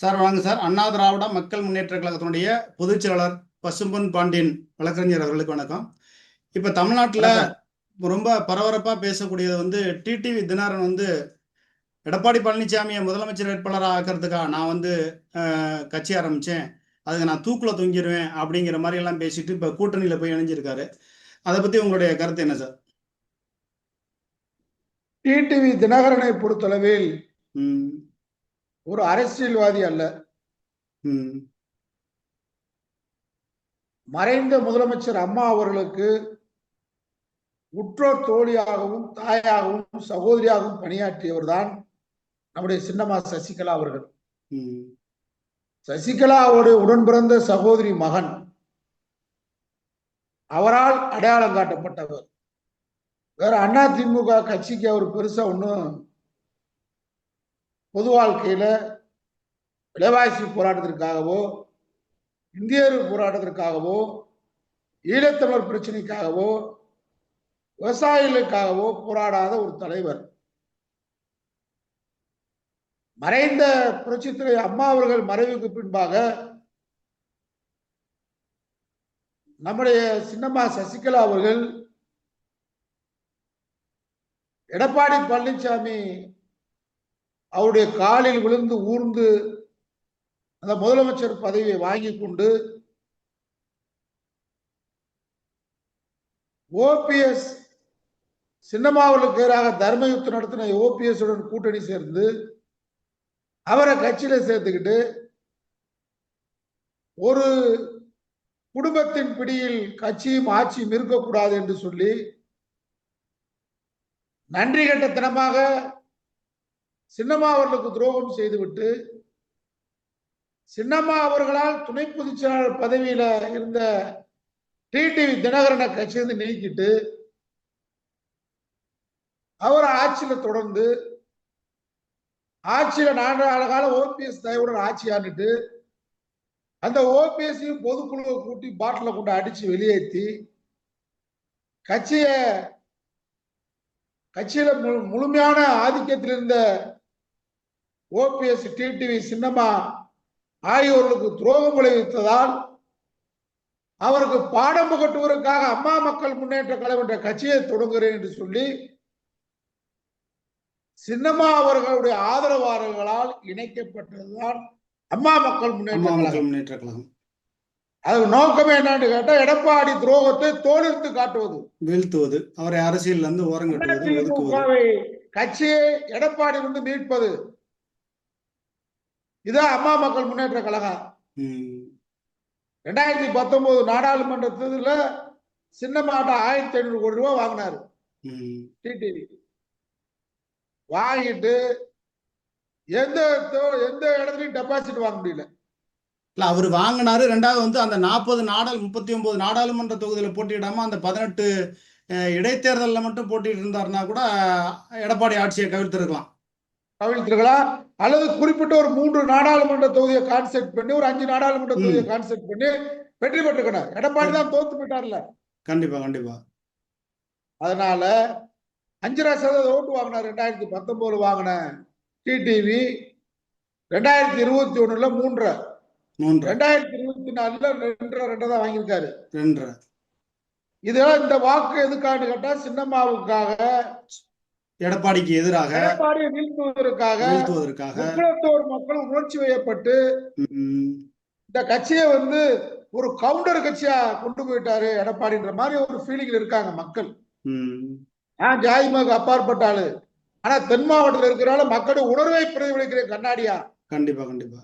Sir வாங்க sir. Anna Dravida மக்கள் முன்னேற்ற கழகத்தினுடைய பொதுச் செயலாளர் பசும்பொன் பாண்டியன் வழக்கறிஞர் அவர்களுக்கு வணக்கம். இப்ப தமிழ்நாட்டுல ரொம்ப பரபரப்பா பேசக்கூடியது வந்து டிடிவி தினகரன் வந்து எடப்பாடி பழனிசாமியை முதலமைச்சர் வேட்பாளராக ஆக்கிறதுக்காக நான் வந்து கட்சி ஆரம்பிச்சேன். அதுக்கு நான் தூக்குல தொங்கிடுவேன் அப்படிங்கிற மாதிரி எல்லாம் பேசிட்டு இப்ப கூட்டணியில போய் இணைஞ்சிருக்காரு. அதை பத்தி உங்களுடைய கருத்து என்ன சார்? டிடிவி தினகரனை பொறுத்தளவில் ஒரு அரசியல்வாதி அல்ல. மறைந்த முதலமைச்சர் அம்மா அவர்களுக்கு உற்றோர் தோழியாகவும் தாயாகவும் சகோதரியாகவும் பணியாற்றியவர்தான் நம்முடைய சின்னம்மா சசிகலா அவர்கள். சசிகலா அவருடைய உடன் பிறந்த சகோதரி மகன். அவரால் அடையாளம் காட்டப்பட்டவர். வேற அண்ணா திமுக கட்சிக்கு அவர் பெருசா ஒன்றும் பொது வாழ்க்கையில விலைவாசி போராட்டத்திற்காகவோ இந்தியர் போராட்டத்திற்காகவோ ஈழத்தமிழர் பிரச்சனைக்காகவோ விவசாயிகளுக்காகவோ போராடாத ஒரு தலைவர். மறைந்த புரட்சித்துறை அம்மா அவர்கள் மறைவுக்கு பின்பாக நம்முடைய சின்னம்மா சசிகலா அவர்கள் எடப்பாடி பழனிசாமி அவருடைய காலில் விழுந்து ஊர்ந்து அந்த முதலமைச்சர் பதவியை வாங்கி கொண்டு ஓபிஎஸ் சின்னமாவலுக்கு எதிராக தர்மயுத்தம் நடத்தின ஓபிஎஸ் உடன் கூட்டணி சேர்ந்து அவரை கட்சியில சேர்த்துக்கிட்டு ஒரு குடும்பத்தின் பிடியில் கட்சியும் ஆட்சியும் இருக்கக்கூடாது என்று சொல்லி நன்றி கட்டத்தனமாக சின்னம்மா அவர்களுக்கு துரோகம் செய்துவிட்டு சின்னம்மா அவர்களால் துணை பொதுச் செயலாளர் பதவியில இருந்த டிடிவி தினகரனை கட்சியிலிருந்து நீக்கிட்டு அவர் ஆட்சியில தொடர்ந்து ஆட்சியில நான்கு அழகால காலம் ஓபிஎஸ் தயவுடன் ஆட்சி ஆண்டுட்டு அந்த ஓபிஎஸ்ஸையும் பொதுக்குழுவை கூட்டி பாட்டில கொண்டு அடிச்சு வெளியேற்றி கட்சிய கட்சியில மு- முழுமையான ஆதிக்கத்தில் இருந்த ஓபிஎஸ் டிடிவி சின்னம்மா ஆகியோர்களுக்கு துரோகம் விளைவித்ததால் அவருக்கு பாடம் புகட்டுவதற்காக அம்மா மக்கள் முன்னேற்ற கழகம் என்ற கட்சியை தொடங்குகிறேன் என்று சொல்லி சின்னம்மா அவர்களுடைய ஆதரவாளர்களால் இணைக்கப்பட்டதுதான் அம்மா மக்கள் முன்னேற்ற முன்னேற்ற கழகம். அது நோக்கம் என்னன்னு கேட்டா எடப்பாடி துரோகத்தை தோலிர்த்து காட்டுவது. வீழ்த்துவது. அவரை அரசியல்ல இருந்து ஓரம் கட்டுவது ஒதுக்குவது. திமுகவை கட்சியை எடப்பாடி வந்து மீட்பது. இதான் அம்மா மக்கள் முன்னேற்ற கழகம். ரெண்டாயிரத்தி பத்தொன்பது நாடாளுமன்ற தேர்தல சின்னமாட்ட ஆயிரத்தி ஐநூறு கோடி ரூபாய் வாங்கினாரு. டிடிவி வாங்கிட்டு எந்த எந்த இடத்துலயும் டெபாசிட் வாங்க முடியல. இல்ல அவர் வாங்கினாரு. ரெண்டாவது வந்து அந்த நாற்பது நாடாள் முப்பத்தி ஒன்பது நாடாளுமன்ற தொகுதியில போட்டியிடாம அந்த பதினெட்டு இடைத்தேர்தலில் மட்டும் போட்டிட்டு இருந்தாருன்னா கூட எடப்பாடி ஆட்சியை கவிழ்த்திருக்கலாம். கவிழ்த்திருக்கலாம் அல்லது குறிப்பிட்ட ஒரு மூன்று நாடாளுமன்ற தொகுதியை கான்செப்ட் பண்ணி ஒரு அஞ்சு நாடாளுமன்ற. தொகுதியை கான்செப்ட் பண்ணி வெற்றி பெற்றுக்கணும். எடப்பாடி தான் தோத்து போயிட்டார்ல. கண்டிப்பா கண்டிப்பா. அதனால அஞ்சரை சதவீத ஓட்டு வாங்கினார் ரெண்டாயிரத்தி பத்தொன்பதுல வாங்கின டிடிவி. ரெண்டாயிரத்தி இருபத்தி ஒண்ணுல மூன்றரை. மூன்று ரெண்டாயிரத்தி இருபத்தி நாலுல ரெண்டரை ரெண்டரை தான் வாங்கியிருக்காரு. ரெண்டரை. இதெல்லாம் இந்த வாக்கு எதுக்கான்னு கேட்டா சின்னம்மாவுக்காக எடப்பாடிக்கு எதிராக எடப்பாடியை வீழ்த்துவதற்காக வீழ்த்துவதற்காக. மக்கள் உணர்ச்சி வயப்பட்டு இந்த கட்சியை வந்து ஒரு கவுண்டர் கட்சியா கொண்டு போயிட்டாரு எடப்பாடின்ற மாதிரி ஒரு ஃபீலிங்ல இருக்காங்க மக்கள். நான் ஜாதி மக அப்பாற்பட்ட ஆளு. ஆனா தென் மாவட்டத்தில் இருக்கிறனால மக்களுடைய உணர்வை பிரதிபலிக்கிற கண்ணாடியா? கண்டிப்பா கண்டிப்பா.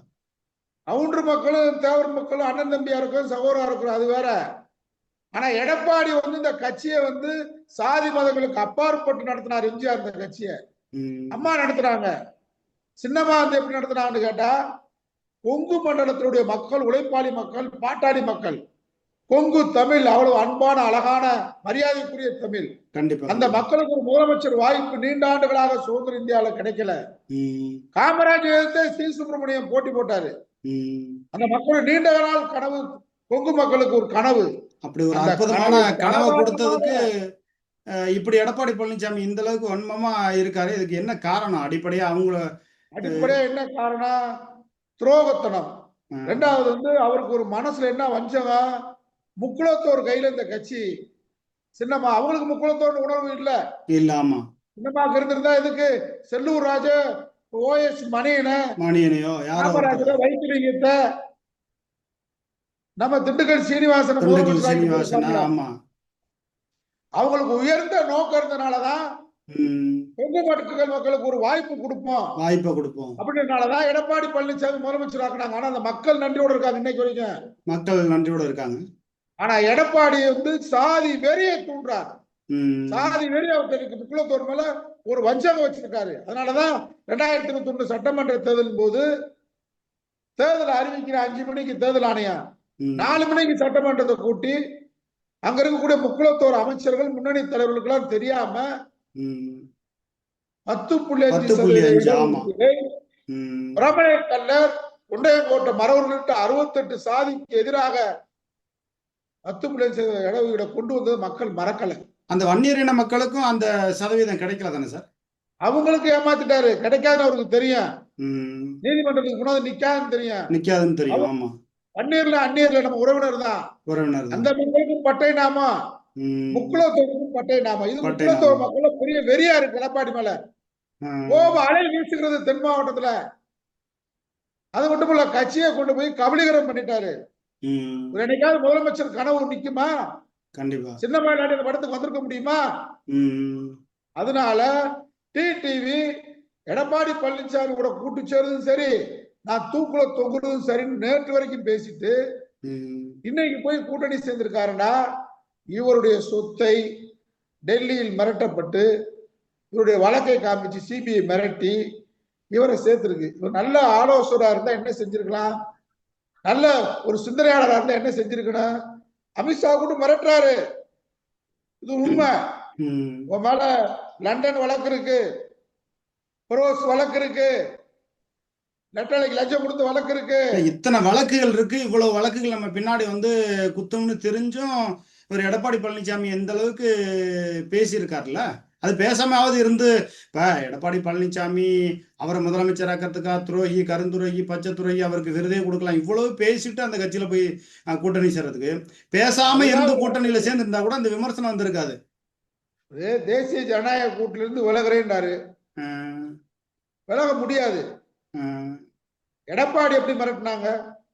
கவுண்டர் மக்களும் தேவர் மக்களும் அண்ணன் தம்பியா இருக்கும் சகோதரா இருக்கும் அது வேற. ஆனா எடப்பாடி வந்து இந்த கட்சியை வந்து சாதி மதங்களுக்கு அப்பாற்பட்டு நடத்தினார் எம்ஜிஆர் இந்த கட்சியை. அம்மா நடத்துறாங்க சின்னம்மா வந்து எப்படி நடத்துனாங்கன்னு கேட்டா கொங்கு மண்டலத்தினுடைய மக்கள் உழைப்பாளி மக்கள் பாட்டாளி மக்கள் கொங்கு தமிழ் அவ்வளவு அன்பான அழகான மரியாதைக்குரிய தமிழ். கண்டிப்பா. அந்த மக்களுக்கு ஒரு முதலமைச்சர் வாய்ப்பு நீண்ட ஆண்டுகளாக சுதந்திர இந்தியாவில கிடைக்கல. ம், காமராஜ் எதிர்த்து சி. சுப்பிரமணியம் போட்டி போட்டாரு. அந்த மக்கள் நீண்ட நாள் கனவு கொங்கு மக்களுக்கு ஒரு கனவு. அப்படி ஒரு அற்புதமான கனவு கொடுத்ததுக்கு இப்படி எடப்பாடி பழனிசாமி இந்த அளவுக்கு வன்மமா இருக்காரு. இதுக்கு என்ன காரணம்? அடிப்படையா அவங்கள அடிப்படையா என்ன காரணம் துரோகத்தனம். ரெண்டாவது வந்து அவருக்கு ஒரு மனசுல என்ன வஞ்சகம்? முக்குளத்தோர் கையில இந்த கட்சி சின்னம்மா அவங்களுக்கு முக்குளத்தோர் உணர்வு இல்ல. இல்ல ஆமா. சின்னம்மாக்கு இருந்திருந்தா எதுக்கு? செல்லூர் ராஜ ஓஎஸ் மணியன. மணியனையோ. வைத்திலிங்கத்தை நம்ம திண்டுக்கல் சீனிவாசன் அவங்களுக்கு உயர்ந்த நோக்கம் இருந்தனாலதான். கொங்கு மக்கள் மக்களுக்கு ஒரு வாய்ப்பு கொடுப்போம். வாய்ப்பை கொடுப்போம். அப்படின்றனாலதான் எடப்பாடி பழனிசாமி முதலமைச்சர் ஆக்குனாங்க ஆனா அந்த மக்கள் நன்றியோட இருக்காங்க இன்னைக்கு வரைக்கும். மக்கள் நன்றியோட இருக்காங்க. ஆனா எடப்பாடி வந்து சாதி வெறியை தூண்டுறார். சாதி வெறி அவருக்கு முக்குளத்தோர் மேல ஒரு வஞ்சகம் வச்சிருக்காரு. அதனாலதான் ரெண்டாயிரத்தி இருபத்தி ஒண்ணு சட்டமன்ற தேர்தலின் போது தேர்தல் அறிவிக்கிற அஞ்சு மணிக்கு தேர்தல் ஆணையம். நாலு மணிக்கு சட்டமன்றத்தை கூட்டி அங்க இருக்கக்கூடிய முக்குளத்தோர் அமைச்சர்கள் முன்னணி தலைவர்களுக்கு எல்லாம் தெரியாம. பத்து புள்ளி. பிரபல கல்லர் குண்டையங்கோட்டை மரவர்கள்ட்ட அறுபத்தெட்டு சாதிக்கு எதிராக பத்து புள்ளி இடஒதுக்கீடை கொண்டு வந்தது மக்கள் மறக்கல. அந்த வன்னியரின மக்களுக்கும் அந்த சதவீதம் கிடைக்கல தானே சார்? அவங்களுக்கு ஏமாத்திட்டாரு. கிடைக்காதுன்னு அவருக்கு தெரியும். நீதிமன்றத்துக்கு போனது நிக்காதுன்னு தெரியும். நிக்காதுன்னு தெரியும் ஆமா. அந்நியர்ல அந்நியர்ல நம்ம உறவினர் தான் உறவினர் அந்த மக்களுக்கும் பட்டை நாமா? ம். முக்குளத்தோருக்கும் பட்டை நாமா? இது நாமம். மக்கள் பெரிய வெறியா இருக்கு எடப்பாடி மேல. கோப அலை வீசுகிறது தென் மாவட்டத்துல. அது மட்டும் இல்ல கட்சியை கொண்டு போய் கபலீகரம் பண்ணிட்டாரு. என்னைக்காவது முதலமைச்சர் கனவு நிக்குமா? கண்டிப்பா. சின்ன மயிலாடி அந்த படத்துக்கு வந்திருக்க முடியுமா. அதனால டிடிவி எடப்பாடி பழனிசாமி கூட கூட்டு சேர்றதும் சரி. நான் தூக்குல தொங்குறதும் சரின்னு நேற்று வரைக்கும் பேசிட்டு. இன்னைக்கு போய் கூட்டணி சேர்ந்திருக்காருன்னா இவருடைய சொத்தை டெல்லியில் மிரட்டப்பட்டு இவருடைய வழக்கை காமிச்சு சிபிஐ மிரட்டி இவரை சேர்த்திருக்கு. இவர் நல்ல ஆலோசகரா இருந்தா என்ன செஞ்சிருக்கலாம்? நல்ல ஒரு சிந்தனையாளரா இருந்தா என்ன செஞ்சிருக்கணும்? அமித்ஷா கூட மிரட்டுறாரு. இது உண்மை. உன் மேல லண்டன் வழக்கு இருக்கு. பரோஸ் வழக்கு இருக்கு. நெட்டலைக்கு லஞ்சம் கொடுத்து வழக்கு இருக்கு. இத்தனை வழக்குகள் இருக்கு. இவ்வளவு வழக்குகள் நம்ம பின்னாடி வந்து குத்தம்னு தெரிஞ்சும் இவர் எடப்பாடி பழனிசாமி எந்த அளவுக்கு பேசியிருக்காருல்ல? அது பேசாமாவது இருந்து இப்ப எடப்பாடி பழனிசாமி அவரை முதலமைச்சராக்கிறதுக்கா துரோகி கருந்துரோகி பச்சை துரோகி அவருக்கு விருதே கொடுக்கலாம். இவ்வளவு பேசிட்டு அந்த கட்சியில போய் கூட்டணி சேர்றதுக்கு. பேசாம இருந்து கூட்டணியில சேர்ந்து இருந்தா கூட அந்த விமர்சனம் வந்திருக்காது. தேசிய ஜனநாயக கூட்டில இருந்து விலகுறேன்னாரு அஹ், விலக முடியாது. எடப்பாடி எப்படி மிரட்டினாங்க?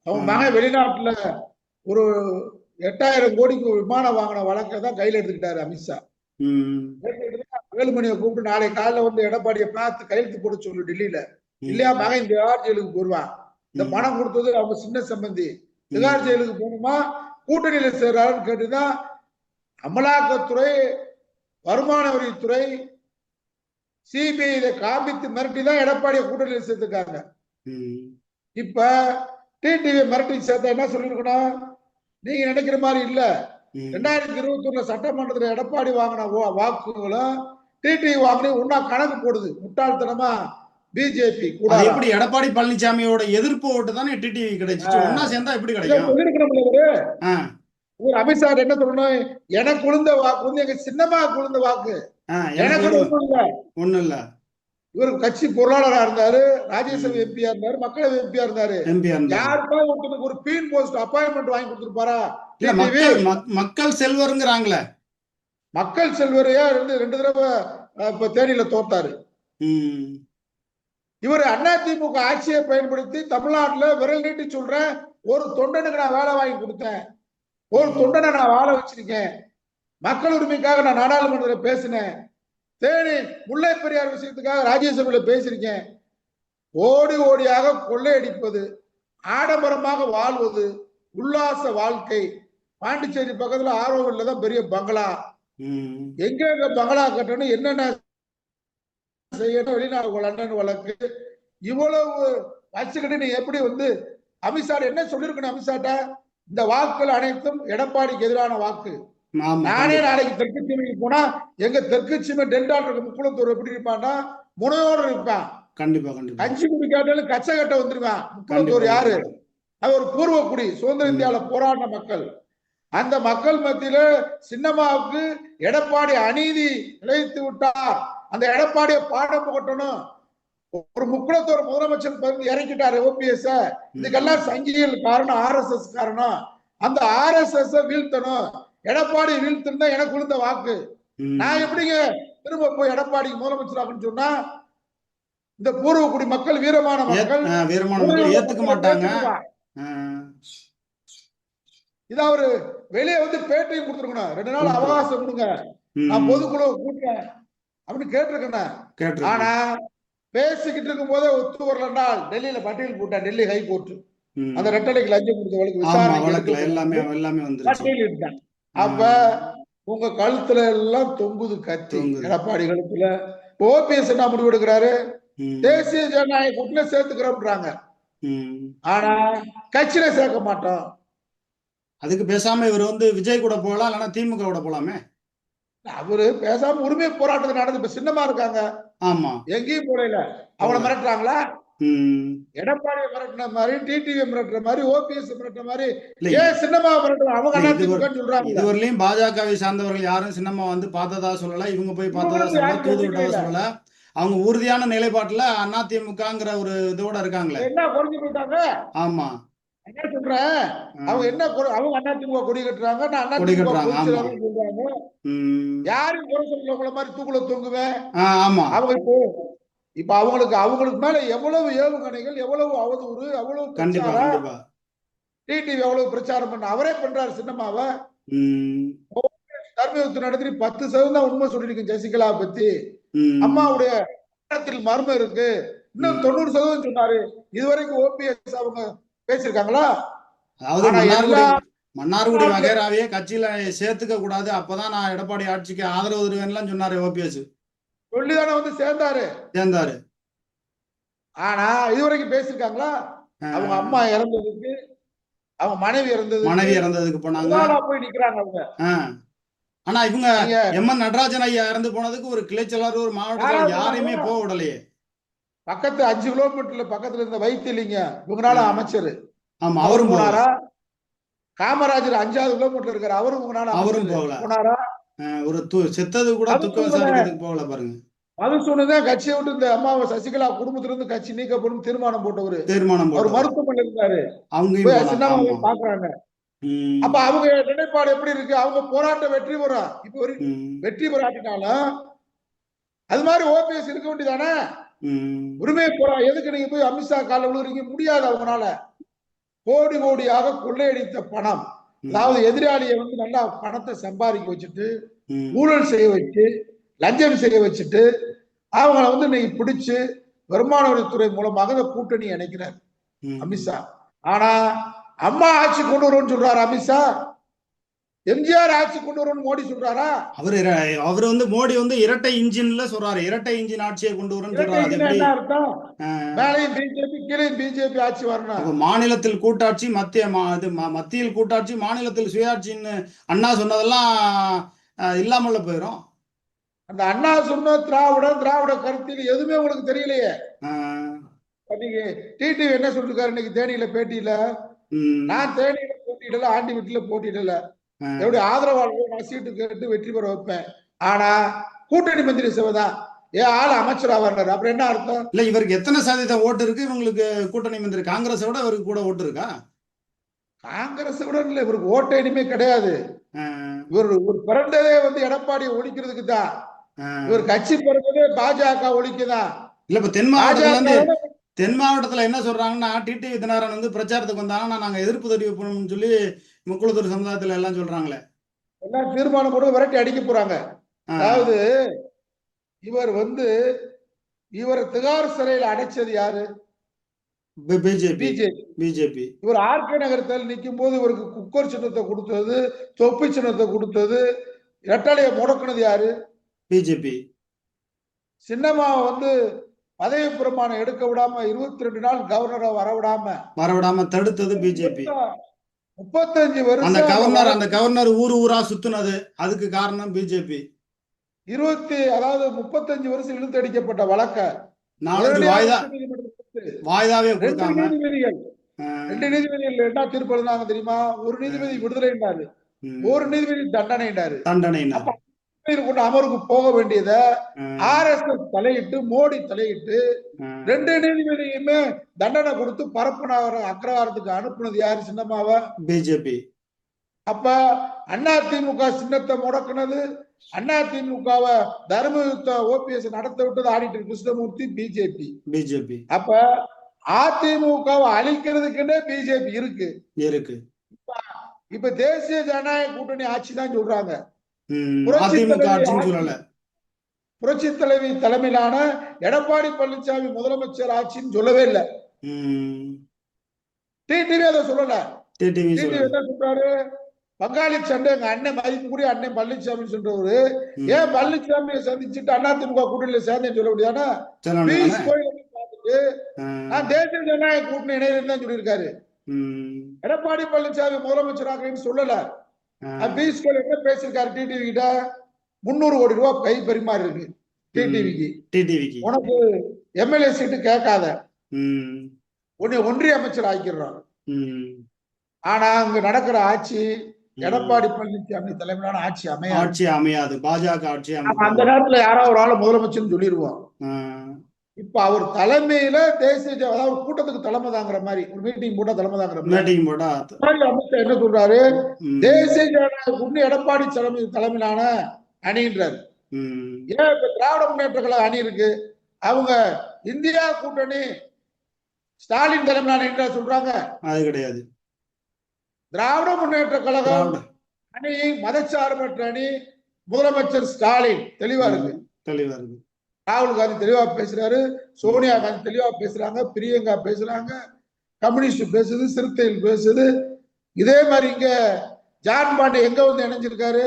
அவங்க ம். மகன் வெளிநாட்டுல ஒரு எட்டாயிரம் கோடிக்கு விமானம் வாங்கின வழக்கை தான் கையில எடுத்துக்கிட்டாரு அமித்ஷா வேலுமணியை கூப்பிட்டு நாளை காலைல வந்து எடப்பாடியை பார்த்து கையெழுத்து போட சொல்லு டெல்லியில. இல்லையா மகன் திகார் ஜெயிலுக்கு போடுவான் இந்த. பணம் கொடுத்தது அவங்க சின்ன சம்பந்தி. திகார் ஜெயிலுக்கு போகணுமா? கூட்டணியில சேர்றாருன்னு கேட்டுதான் அமலாக்கத்துறை வருமான வரித்துறை சிபிஐ காண்பித்து மிரட்டி தான் எடப்பாடியை கூட்டணியில சேர்த்துக்காங்க இப்ப டிடிவி மிரட்டி சேர்த்தா என்ன சொல்லிருக்கணும் நீங்க நினைக்கிற மாதிரி இல்ல. ரெண்டாயிரத்தி இருபத்தி ஒண்ணு சட்டமன்றத்துல எடப்பாடி வாங்கின வாக்குகளும் டிடிவி வாங்கின ஒன்னா கணக்கு போடுது. முட்டாள்தனமா பிஜேபி கூட எப்படி எடப்பாடி பழனிசாமியோட எதிர்ப்பு ஓட்டு தானே டிடிவி கிடைச்சிச்சு. ஒன்னா சேர்ந்தா எப்படி கிடைக்கும்? இவர்? அமித்ஷா என்ன சொல்லணும்? எனக்கு உளுந்த வாக்கு வந்து எங்க சின்னமா உளுந்த வாக்கு. எனக்கு ஒண்ணும் இல்ல. ஒண்ணும் இல்ல. இவர் கட்சி பொருளாளரா இருந்தாரு ராஜ்யசபா எம்பியா இருந்தாரு மக்களவை எம்பியா இருந்தாரு. யாருக்கா ஒருத்தனுக்கு ஒரு பீன் போஸ்ட் அப்பாயின்மெண்ட் வாங்கி கொடுத்துருப்பாரா? மக்கள் மக்- மக்கள் செல்வருங்கிறாங்களே. மக்கள் செல்வரையா இருந்து ரெண்டு தடவை இப்ப தேனியில தோத்தாரு. இவர் அதிமுக ஆட்சியை பயன்படுத்தி தமிழ்நாட்டுல விரல் நீட்டி சொல்றேன் ஒரு தொண்டனுக்கு நான் வேலை வாங்கி கொடுத்தேன். ஒரு தொண்டனை நான் வாழ வச்சிருக்கேன். மக்கள் உரிமைக்காக நான் நாடாளுமன்றத்தில் பேசினேன். தேனி முல்லை பெரியார் விஷயத்துக்காக ராஜ்யசபையில பேசியிருக்கேன். ஓடி ஓடியாக கொள்ளையடிப்பது ஆடம்பரமாக வாழ்வது உல்லாச வாழ்க்கை. பாண்டிச்சேரி பக்கத்துல ஆரோவில்ல தான் பெரிய பங்களா. எங்க எங்க பங்களா கட்டணும் என்னென்ன செய்யணும் வெளிநாடு லண்டன் வழக்கு. இவ்வளவு வச்சுக்கிட்டு நீ எப்படி வந்து அமித்ஷா என்ன சொல்லிருக்கணும் அமித்ஷாட்ட? இந்த வாக்குகள் அனைத்தும் எடப்பாடிக்கு எதிரான வாக்கு. நானே. நாளைக்கு தெற்கு சீமைக்கு போனா எங்க தெற்கு சீமை டெல்டால் இருக்க முக்குளத்தூர் எப்படி இருப்பான்னா முனையோடு இருப்பான். கண்டிப்பா கண்டிப்பா. கஞ்சி குடிக்காட்டாலும் கச்சை கட்ட வந்துருவான். முக்குளத்தூர் யாரு? அது ஒரு பூர்வக்குடி சுதந்திர ம். இந்தியால போராடின மக்கள். அந்த மக்கள் மத்தியில சின்னம்மாவுக்கு எடப்பாடி அநீதி இழைத்து விட்டார். அந்த எடப்பாடியை பாடம் புகட்டணும். ஒரு முக்குளத்தோர் முதலமைச்சர் பதவி இறக்கிட்டாரு ஓபிஎஸ் இதுக்கெல்லாம் சங்கிகள் காரணம் ஆர்எஸ்எஸ் காரணம். அந்த ஆர்எஸ்எஸ் வீழ்த்தணும். எடப்பாடி வீழ்த்தணும் தான் எனக்கு விழுந்த வாக்கு. நான் எப்படிங்க திரும்ப போய் எடப்பாடிக்கு முதலமைச்சர் ஆகணும்னு சொன்னா இந்த பூர்வக்குடி மக்கள் வீரமான மக்கள் வீரமான மக்கள் ஏத்துக்க மாட்டாங்க. இது அவரு வெளியே வந்து பேட்டியும் கொடுத்துருக்கணும். ரெண்டு நாள் அவகாசம் கொடுங்க. நான் பொதுக்குழு கூட்டேன் அப்படின்னு கேட்டிருக்கேன். ஆனா பேசிக்கிட்டு இருக்கும் போதே ஒத்து வரலனால் டெல்லியில பட்டியல் போட்டேன் டெல்லி ஹைகோர்ட். அந்த ரெட்டலைக்கு லஞ்சம் கொடுத்த வழக்கு விசாரணை எல்லாமே எல்லாமே பட்டியலிட்டான் அப்ப உங்க கழுத்துல எல்லாம் தொங்குது கத்தி. எடப்பாடி கழுத்துல. ஓபிஎஸ் என்ன முடிவு எடுக்கிறாரு. தேசிய ஜனநாயக கூட்டணி சேர்த்துக்கிறோம்ன்றாங்க. ஆனா கட்சியில சேர்க்க மாட்டோம். அதுக்கு பேசாம இவர் வந்து விஜய் கூட போகலாம் இல்லைன்னா திமுக கூட போலாமே? அவரு பேசாம உரிமை போராட்டத்தில் நடந்து இப்ப சின்னமா இருக்காங்க. ஆமா. எங்கேயும் போடையில அவங்கள மிரட்டுறாங்களா? ம். எடப்பாடியை மிரட்டின மாதிரி டிடிவி மிரட்டுற மாதிரி ஓபிஎஸ் மிரட்டுற மாதிரி ஏன் சின்னமா மிரட்டுறாங்க அவங்க சொல்றாங்க இதுவரையிலும் பாஜகவை சார்ந்தவர்கள் யாரும் சின்னம்மா வந்து பார்த்ததா சொல்லல இவங்க போய் பார்த்ததா சொல்லல தூது விட்டதா. சொல்லல அவங்க உறுதியான நிலைப்பாட்டுல அதிமுகங்கிற ஒரு இதோட இருக்காங்களே என்ன குறைஞ்சு போயிட்டாங்க ஆமா என்ன சொல்றேன் ஆ. அவங்க என்ன அவங்க அண்ணா திமுக கொடி கட்டுறாங்க நான் அண்ணா கொடி திமுக கட்டுறாங்க, பொதுச் ஆமா. செயலாளர்னு சொல்றாங்க ம். யாரும் குறை சொல்றவங்கள மாதிரி தூக்குல தொங்குவேன் ஆமா அவங்க இப்போ இப்ப அவங்களுக்கு அவங்களுக்கு மேல எவ்வளவு ஏவுகணைகள் எவ்வளவு அவதூறு எவ்வளவு டிடிவி எவ்வளவு பிரச்சாரம் பண்ண அவரே பண்றாரு சின்னமாவை ம். தர்மயுத்தம் நடத்தி பத்து சதவீதம் உண்மை சொல்லிருக்கேன் ஜெசிகலா பத்தி. அம்மாவுடைய மர்மம் இருக்கு. இன்னும். தொண்ணூறு சதவீதம் சொன்னாரு. இதுவரைக்கும் ஓபிஎஸ் அவங்க ஆனா மன்னார்குடி வகைராவையே கட்சியில சேர்த்துக்க கூடாது. அப்பதான் நான் எடப்பாடி ஆட்சிக்கு ஆதரவு தருவேன்லாம் சொன்னாரு ஓபிஎஸ். சொல்லிதானே வந்து சேர்ந்தாரு. சேர்ந்தாரு. ஆனா இதுவரைக்கும் பேசியிருக்காங்களா ஆ, அவங்க அம்மா இறந்ததுக்கு அவங்க மனைவி இறந்ததுக்கு மனைவி இறந்ததுக்கு போனாங்க. போய் நிக்கிறாங்க அவங்க. ஆனா இவங்க எம் என் நடராஜன் ஐயா இறந்து போனதுக்கு ஒரு கிளைச்சலார் ஒரு மாவட்டத்தில் யாராவது யாரையுமே? போக விடலையே பக்கத்து அஞ்சு கிலோமீட்டர்ல பக்கத்துல இருந்த வைத்திலிங்க இவங்களால. அமைச்சர். ஆமா அவரும் போனாரா? காமராஜர் அஞ்சாவது கிலோமீட்டர் இருக்காரு. அவரும் உங்களால அவரும். போனாரா? ஒரு செத்தது கூட அது துக்கம் போகல. பாருங்க. மதுசூனதான் கட்சியை விட்டு இந்த அம்மாவை சசிகலா குடும்பத்துல இருந்து கட்சி நீக்கப்படும் தீர்மானம் போட்டவரு. தீர்மானம் அவர் போட்டு மருத்துவமனையில் இருந்தாரு. ஆமா. பாக்குறாங்க. அப்ப அவங்க நிலைப்பாடு எப்படி இருக்கு? அவங்க போராட்டம் வெற்றி பெறும் இப்ப ஒரு. வெற்றி பெறாட்டினாலும் அது மாதிரி ஓபிஎஸ் இருக்க வேண்டியதானே. உரிமை போரா எதுக்கு நீங்க போய் அமித்ஷா கால விழுறீங்க முடியாது அவங்களால. கோடி கோடியாக கொள்ளையடித்த பணம். அதாவது எதிராளியை வந்து நல்லா பணத்தை சம்பாதிக்க வச்சுட்டு. ஊழல் செய்ய வச்சு லஞ்சம் செய்ய வச்சுட்டு அவங்கள வந்து இன்னைக்கு பிடிச்சு வருமான வரித்துறை மூலமாக இந்த கூட்டணி இணைக்கிறார். அமித்ஷா ஆனா அம்மா ஆட்சி கொண்டு வரும்னு சொல்றாரு அமித்ஷா எம்ஜிஆர் ஆட்சி கொண்டு வரும்னு மோடி சொல்றாரா? அவரு அவரு வந்து மோடி வந்து இரட்டை இன்ஜின்ல சொல்றாரு. இரட்டை இன்ஜின் ஆட்சியை கொண்டு மேலையும் பிஜேபி கீழையும் பிஜேபி ஆட்சி வரணும் மாநிலத்தில் கூட்டாட்சி மத்திய இது மத்தியில் கூட்டாட்சி மாநிலத்தில் சுயாட்சின்னு அண்ணா சொன்னதெல்லாம் இல்லாமல போயிடும் அந்த அண்ணா சொன்ன திராவிடம் திராவிட கருத்தில் எதுவுமே உங்களுக்கு தெரியலையே? இன்னைக்கு டிடிவி என்ன சொல்லிருக்காரு? இன்னைக்கு தேனியில பேட்டியில? நான் தேனியில போட்டியிடல ஆண்டி வீட்டுல போட்டியிடல. எப்படி ஆதரவாளர்கள் நான் சீட்டு கேட்டு வெற்றி பெற வைப்பேன். ஆனா கூட்டணி மந்திரி சபைதான் ஏன் ஆள் அமைச்சரா வர்றாரு. அப்புறம் என்ன அர்த்தம்? இல்ல இவருக்கு எத்தனை சதவீத ஓட்டு இருக்கு? இவங்களுக்கு கூட்டணி மந்திரி காங்கிரஸை விட இவருக்கு கூட ஓட்டு இருக்கா? காங்கிரஸ் விட இல்ல இவருக்கு ஓட்டு இனிமே கிடையாது. இவர் இவர் பிறந்ததே வந்து எடப்பாடியை ஒழிக்கிறதுக்கு தான். இவர் கட்சி பிறந்ததே பாஜக ஒழிக்குதான் இல்ல இப்ப தென் மாவட்டத்துல தென் மாவட்டத்துல என்ன சொல்றாங்கன்னா டிடிவி தினகரன் வந்து பிரச்சாரத்துக்கு வந்தாங்கன்னா நாங்க எதிர்ப்பு தெரிவிப்போம்னு சொல்லி முக்குளத்தூர் சமுதாயத்துல எல்லாம் சொல்றாங்களே. எல்லாம் தீர்மானம் போட்டு விரட்டி அடிக்க போறாங்க. அதாவது இவர் வந்து இவரை திகார் சிறையில் அடைச்சது யாரு? பிஜேபி. பிஜேபி. இவர் ஆர்கே நகரத்தில் நிற்கும் போது இவருக்கு குக்கர் சின்னத்தை கொடுத்தது தொப்பி சின்னத்தை கொடுத்தது இரட்டலையை முடக்குனது யாரு? பிஜேபி. சின்னம்மாவை வந்து பதவி பிரமாணம் எடுக்க விடாம இருபத்தி ரெண்டு நாள் கவர்னரை வர விடாம வரவிடாம தடுத்தது பிஜேபி. முப்பத்தஞ்சு அந்த வருஷம் கவர்னர் அந்த கவர்னர் ஊர் ஊரா சுத்துனது. அதுக்கு காரணம் பிஜேபி. இருபத்தி அதாவது முப்பத்தஞ்சு வருஷம் இழுத்தடிக்கப்பட்ட வழக்க. நாலஞ்சு வாய்தா வாய்தாவே ரெண்டு கொடுக்காம நீதிபதிகள். ரெண்டு நீதிபதிகள் என்ன தீர்ப்பு எழுதினாங்க தெரியுமா? ஒரு நீதிபதி விடுதலைன்னாரு ம், ஒரு நீதிபதி தண்டனை உண்மையில் கொண்டு அமர்வுக்கு போக வேண்டியத அஹ், ஆர்எஸ்எஸ் தலையிட்டு மோடி தலையிட்டு ரெண்டு நீதிபதியுமே தண்டனை கொடுத்து பரப்புநகர அக்ரஹாரத்துக்கு அனுப்புனது யாரு சின்னம்மாவ? பிஜேபி அப்ப அண்ணா திமுக சின்னத்தை முடக்குனது. அண்ணா திமுகவை தர்மயுத்த ஓபிஎஸ் நடத்த விட்டது ஆடிட்டர் கிருஷ்ணமூர்த்தி பிஜேபி பிஜேபி அப்ப அதிமுகவை அழிக்கிறதுக்குன்னே பிஜேபி இருக்கு. இருக்கு. இப்ப தேசிய ஜனநாயக கூட்டணி ஆட்சி தான் சொல்றாங்க. அதிமுக ஆட்சின்னு. சொல்லல. புரட்சி தலைவி தலைமையிலான எடப்பாடி பழனிசாமி முதலமைச்சர் ஆட்சின்னு சொல்லவே இல்லை. டிடிவி அதை சொல்லல. என்ன சொல்றாரு? பங்காளி சண்டை எங்க அண்ணன் மதிப்புக்குரிய அண்ணன் பழனிசாமி சொல்றவரு. ஏன் பழனிசாமியை சந்திச்சுட்டு அதிமுக கூட்டணியில சேர்ந்தேன்னு சொல்ல முடியாதா பார்த்துட்டு நான் தேசிய ஜனநாயக கூட்டணி இணையன்னு தான் சொல்லியிருக்காரு. எடப்பாடி பழனிசாமி முதலமைச்சராக சொல்லல. அஹ், பீஸ் கோயில் என்ன பேசியிருக்காரு டிடிவி கிட்ட? முந்நூறு கோடி ரூபாய் கை பரிமாறி இருக்கு டிடிவிக்கு டிடிவிக்கு உனக்கு எம்எல்ஏ சீட்டு கேட்காத. உன்னை ஒன்றிய அமைச்சர் ஆக்கிடுறான். ஆனா அங்க நடக்கிற ஆட்சி. எடப்பாடி பழனிசாமி தலைமையிலான ஆட்சி அமையாது. ஆட்சி அமையாது. பாஜக ஆட்சி அந்த நேரத்துல யாரோ ஒரு ஆளு முதலமைச்சர்னு சொல்லிடுவோம் அஹ், இப்ப அவர் தலைமையில தேசிய அதாவது கூட்டத்துக்கு தலைமை தாங்குற மாதிரி ஒரு மீட்டிங் போட்டா தலைமை தாங்குற மீட்டிங் போட்டா அமைச்சர் என்ன சொல்றாரு? தேசிய ஜனநாயக கூட்டணி எடப்பாடி தலைமை தலைமையிலான அணின்றாரு. ஏன் இப்ப திராவிட முன்னேற்ற கழக அணி இருக்கு? அவங்க இந்தியா கூட்டணி ஸ்டாலின் தலைமையிலான அணின்றா சொல்றாங்க. அது கிடையாது. திராவிட முன்னேற்ற கழகம் அணி மதச்சார்பற்ற அணி முதலமைச்சர் ஸ்டாலின். தெளிவா இருக்கு. தெளிவா இருக்கு. ராகுல் காந்தி தெளிவா பேசுறாரு சோனியா காந்தி தெளிவா பேசுறாங்க பிரியங்கா பேசுறாங்க கம்யூனிஸ்ட் பேசுது சிறுத்தைகள் பேசுது. இதே மாதிரி இங்க ஜான் பாண்டே எங்க வந்து இணைஞ்சிருக்காரு?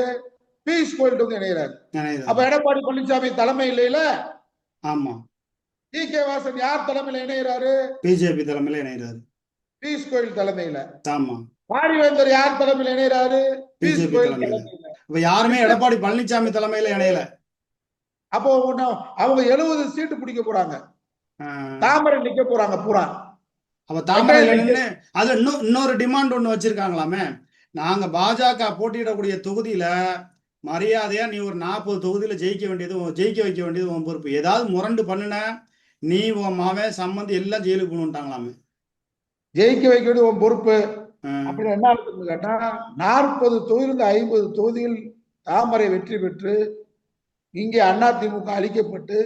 பீஸ் கோயில்ட்டு வந்து இணைகிறாரு. அப்ப எடப்பாடி பழனிசாமி தலைமை இல்லையில? ஆமா. டி கே வாசன் யார் தலைமையில இணைகிறாரு பிஜேபி தலைமையில இணைகிறாரு பீஸ் கோயில் தலைமையில. ஆமா. பாரிவேந்தர் யார் தலைமையில இணைகிறாரு பிஜேபி கோயில் தலைமையில. யாருமே எடப்பாடி பழனிசாமி தலைமையில இணையல. அப்போ ஒண்ணு அவங்க எழுபது சீட்டு பிடிக்க போறாங்க. தாமரை நிக்க போறாங்க பூரா. அப்ப நின்னு அது இன்னும் இன்னொரு டிமாண்ட் ஒண்ணு வச்சிருக்காங்களாமே. நாங்க பாஜக போட்டியிடக்கூடிய தொகுதியில மரியாதையா நீ ஒரு நாற்பது தொகுதியில ஜெயிக்க வேண்டியது ஜெயிக்க வைக்க வேண்டியது உன் பொறுப்பு. ஏதாவது முரண்டு பண்ணுன நீ உன் மாவன் சம்மந்தி எல்லாம் ஜெயிலுக்கு போகணுன்ட்டாங்களாமே ஜெயிக்க வைக்க வேண்டிய உன் பொறுப்பு. அஹ், அப்படி என்ன கேட்டா நாற்பது தொகுதியிலிருந்து ஐம்பது தொகுதியில் தாமரை வெற்றி பெற்று இங்கே அதிமுக அழிக்கப்பட்டு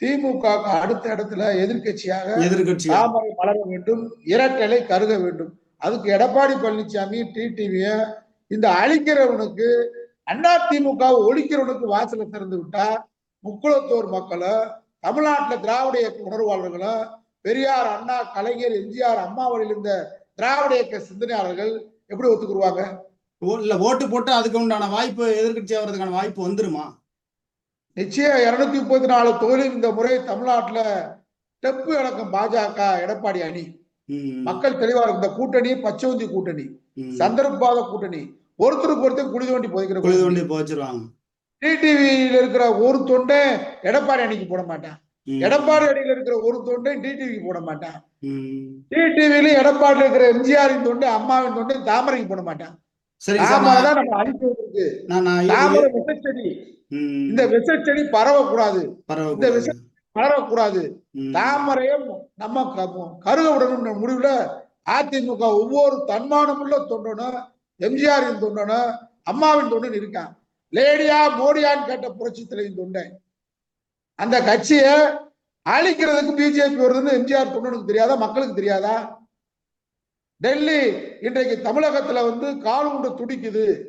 திமுக அடுத்த இடத்துல எதிர்க்கட்சியாக எதிர்க்கட்சி தாமரை மலர வேண்டும் இரட்டலை கருக வேண்டும். அதுக்கு எடப்பாடி பழனிசாமி டிடிவிய இந்த அழிக்கிறவனுக்கு அதிமுக ஒழிக்கிறவனுக்கு வாசலை திறந்து விட்டா முக்குளத்தூர் மக்களை தமிழ்நாட்டுல திராவிட இயக்க உணர்வாளர்களும் பெரியார் அண்ணா கலைஞர் எம்ஜிஆர் அம்மா வழியில் இருந்த திராவிட இயக்க சிந்தனையாளர்கள் எப்படி ஒத்துக்குருவாங்க? இல்ல ஓட்டு போட்டு அதுக்கு உண்டான வாய்ப்பு எதிர்க்கட்சி ஆகிறதுக்கான வாய்ப்பு வந்துருமா? நிச்சயம் இருநூத்தி முப்பத்தி நாலு தொகுதி இந்த முறை தமிழ்நாட்டுல டெப்பு இழக்கும் பாஜக எடப்பாடி அணி. மக்கள் தெளிவா இருக்கு. இந்த கூட்டணி பச்சவந்தி கூட்டணி ம். சந்தர்ப்பாத கூட்டணி. ஒருத்தருக்கு ஒருத்தர் குழி தோண்டி புதைக்கிற குழி கூட்டணி. தோண்டி போச்சிருவாங்க டிடிவியில இருக்கிற ஒரு தொண்டை எடப்பாடி அணிக்கு போட மாட்டான். எடப்பாடி அணியில இருக்கிற ஒரு தொண்டை டிடிவிக்கு போட மாட்டான். ம். டிடிவியில எடப்பாடி இருக்கிற எம்ஜிஆரின் தொண்டை அம்மாவின் தொண்டை தாமரைக்கு போட மாட்டான். சரி தாமரை நம்ம அழிக்க இருக்கு. தாமரை விசச்செடி இந்த விசச்செடி பரவக்கூடாது. இந்த பரவக்கூடாது. வளரக்கூடாது ம், தாமரையும் நம்ம கருக விடணும் முடிவுல அதிமுக ஒவ்வொரு தன்மானமுள்ள தொண்டனும் எம்ஜிஆரின் தொண்டனும் அம்மாவின் தொண்டன் இருக்கான் லேடியா மோடியான்னு கேட்ட புரட்சி தலைவின் தொண்டன் அந்த கட்சியை அழிக்கிறதுக்கு பிஜேபி வருதுன்னு எம்ஜிஆர் தொண்டனுக்கு தெரியாதா? மக்களுக்கு தெரியாதா? டெல்லி இன்றைக்கு தமிழகத்துல வந்து காலுண்டு துடிக்குது.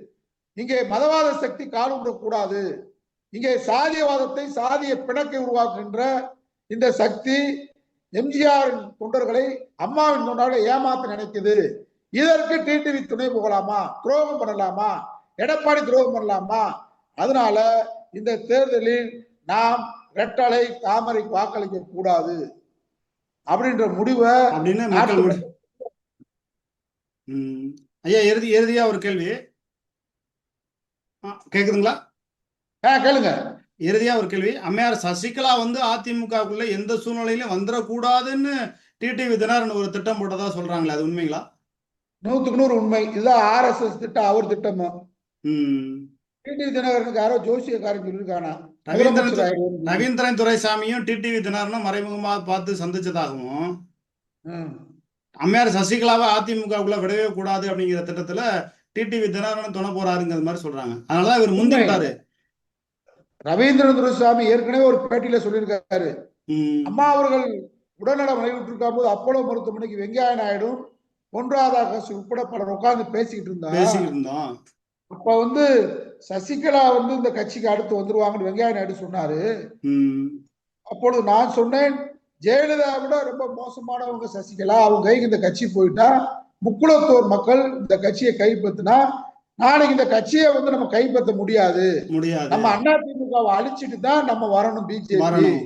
இங்கே மதவாத சக்தி காலுண்டு கூடாது. இங்கே சாதியவாதத்தை சாதிய பிணக்கை உருவாக்குகின்ற இந்த சக்தி எம்ஜிஆர் தொண்டர்களை அம்மாவின் தொண்டர்களை ஏமாத்த நினைக்குது. இதற்கு டிடிவி துணை போகலாமா? துரோகம் பண்ணலாமா? எடப்பாடி துரோகம் பண்ணலாமா? அதனால இந்த தேர்தலில் நாம் ரெட்டலை தாமரை வாக்களிக்க கூடாது. அப்படின்ற முடிவை அப்படின்னு மக்கள் நாட்டு முடி- ம். ஐயா இறுதி இறுதியா ஒரு கேள்வி? கேக்குதுங்களா? ஆ, கேளுங்க. இறுதியா ஒரு கேள்வி? அம்மையார் சசிகலா வந்து அதிமுகக்குள்ள எந்த சூழ்நிலையிலும் வந்துடக்கூடாதுன்னு டிடிவி தினகரன் ஒரு திட்டம் போட்டதா சொல்றாங்களே அது உண்மைங்களா? நூத்துக்கு நூறு உண்மை. இதுதான் ஆர்எஸ்எஸ் திட்டம் அவர் திட்டமும் ம். டிடி தினகரனுக்கு யாரோ ஜோசியக்காரன் சொல்லியிருக்கானா? ரவீந்திரன். ரவீந்திரன் துரைசாமியும் டிடிவி தினகரனும் மறைமுகமா பார்த்து சந்திச்சதாகவும். அம்மையார் சசிகலாவை அதிமுகவுக்குள்ள விடவே கூடாது அப்படிங்கிற திட்டத்துல டிடிவி தினகரன் துணை போறாருங்கிற மாதிரி சொல்றாங்க. அதனாலதான் இவர் முந்தி உண்மை. விட்டாரு ரவீந்திரன் துரைசாமி ஏற்கனவே ஒரு பேட்டியில சொல்லியிருக்காரு. அம்மா அவர்கள் உடல்நலம் விளைவிட்டு போது அப்போலோ மருத்துவமனைக்கு வெங்காய நாயுடும் பொன் ராதாகிருஷ்ணன் உட்பட பலர் உட்கார்ந்து பேசிக்கிட்டு இருந்தா பேசிக்கிட்டு இருந்தோம். அப்ப வந்து சசிகலா வந்து இந்த கட்சிக்கு அடுத்து வந்துருவாங்கன்னு வெங்காய நாயுடு சொன்னாரு. அப்பொழுது நான் சொன்னேன் ஜெயலலிதா விட ரொம்ப மோசமானவங்க சசிகலா. அவங்க கைக்கு இந்த கட்சி போயிட்டா முக்குளத்தோர் மக்கள் இந்த கட்சியை கைப்பற்றினா நாளைக்கு இந்த கட்சியை வந்து நம்ம கைப்பற்ற முடியாது. முடியாது. நம்ம அண்ணா திமுகவை அழிச்சிட்டு தான் நம்ம வரணும் பிஜேபி வரணும்.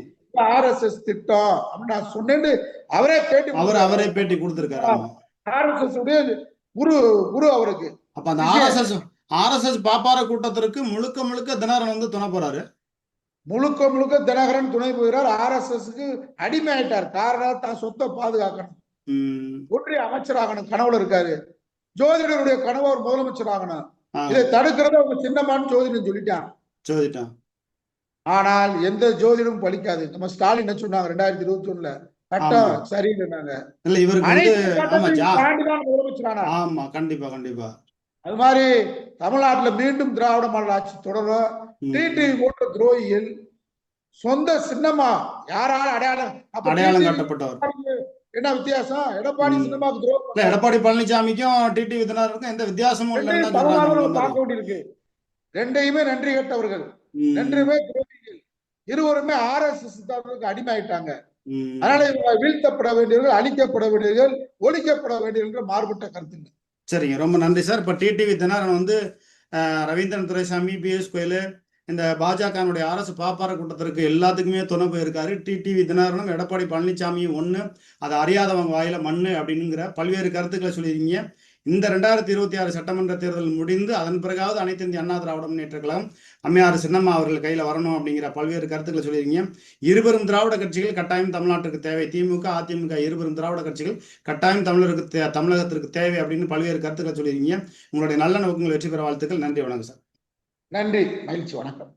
ஆர் எஸ் எஸ் திட்டம் அப்படின்னு நான் சொன்னேன்னு அவரே பேட்டி அவர் அவரே பேட்டி கொடுத்திருக்காரு. ஆர் எஸ் எஸ் உடைய குரு குரு அவருக்கு. அப்ப அந்த ஆர்எஸ்எஸ் ஆர்எஸ்எஸ் பாப்பார கூட்டத்திற்கு முழுக்க முழுக்க தினகரன் வந்து துணை போறாரு. முழுக்க முழுக்க தினகரன் துணை போகிறார் ஆர் எஸ் எஸ்க்கு அடிமை ஆயிட்டார் காரணம் தான் சொத்தை பாதுகாக்கணும். ஒன்றிய அமைச்சராகணும். கனவுல இருக்காரு. ஜோதிடருடைய கனவு அவர் முதலமைச்சர் ஆகணும் இதை தடுக்கிறது அவங்க சின்னமான்னு ஜோதிடன் சொல்லிட்டான். சொல்லிட்டான் ஆனால் எந்த ஜோதிடமும் பலிக்காது. நம்ம ஸ்டாலின் என்ன சொன்னாங்க? ரெண்டாயிரத்தி இருபத்தி ஒண்ணுல. சட்டம் இல்ல இவருக்கு முதலமைச்சர் ஆனார் ஆமா கண்டிப்பா கண்டிப்பா. அது மாதிரி தமிழ்நாட்டுல மீண்டும் திராவிட மாடல் ஆட்சி தொடரும் டிடிவி போன்ற துரோகிகள் சொந்த சின்னமா யாரால அடையாளம் அடையாளம் காட்டப்பட்டவர். என்ன வித்தியாசம்? எடப்பாடி. சின்னமாக்கு துரோகம். எடப்பாடி பழனிசாமிக்கும் டிடி விதினருக்கும் எந்த வித்தியாசமும் பார்க்க. வேண்டியிருக்கு. ரெண்டையுமே நன்றி கெட்டவர்கள். ரெண்டுமே துரோகிகள். இருவருமே ஆர் எஸ் எஸ் சித்தாந்தத்துக்கு அடிமை ஆயிட்டாங்க ம். அதனால இவங்க வீழ்த்தப்பட வேண்டியவர்கள் அழிக்கப்பட வேண்டியவர்கள் ஒழிக்கப்பட வேண்டியவர்கள் மாறுபட்ட கருத்துங்க சரிங்க. ரொம்ப நன்றி சார். இப்போ டிடிவி தினகரன் வந்து ரவீந்திரன் துரைசாமி பிஎஸ் கோயில் இந்த பாஜகனுடைய அரசு பாப்பார கூட்டத்திற்கு எல்லாத்துக்குமே துணை போயிருக்காரு. டிடிவி தினகரனும் எடப்பாடி பழனிசாமியும் ஒன்று அதை அறியாதவங்க வாயில மண்ணு அப்படிங்கிற பல்வேறு கருத்துக்களை சொல்லியிருக்கீங்க. இந்த ரெண்டாயிரத்தி இருபத்தி ஆறு சட்டமன்ற தேர்தல் முடிந்து அதன் பிறகாவது அனைத்து இந்திய அண்ணா திராவிட முன்னேற்ற கழகம் அம்மையார் சின்னம்மா அவர்கள் கையில் வரணும் அப்படிங்கிற பல்வேறு கருத்துக்களை சொல்லியிருக்கீங்க. இருபெரும் திராவிட கட்சிகள் கட்டாயம் தமிழ்நாட்டுக்கு தேவை. திமுக அதிமுக இருபெரும் திராவிட கட்சிகள் கட்டாயம் தமிழருக்கு தமிழகத்திற்கு தேவை அப்படின்னு பல்வேறு கருத்துக்களை சொல்லியிருக்கீங்க. உங்களுடைய நல்ல நோக்கங்கள் வெற்றி பெற வாழ்த்துக்கள். நன்றி வணக்கம் சார். நன்றி. மகிழ்ச்சி வணக்கம்.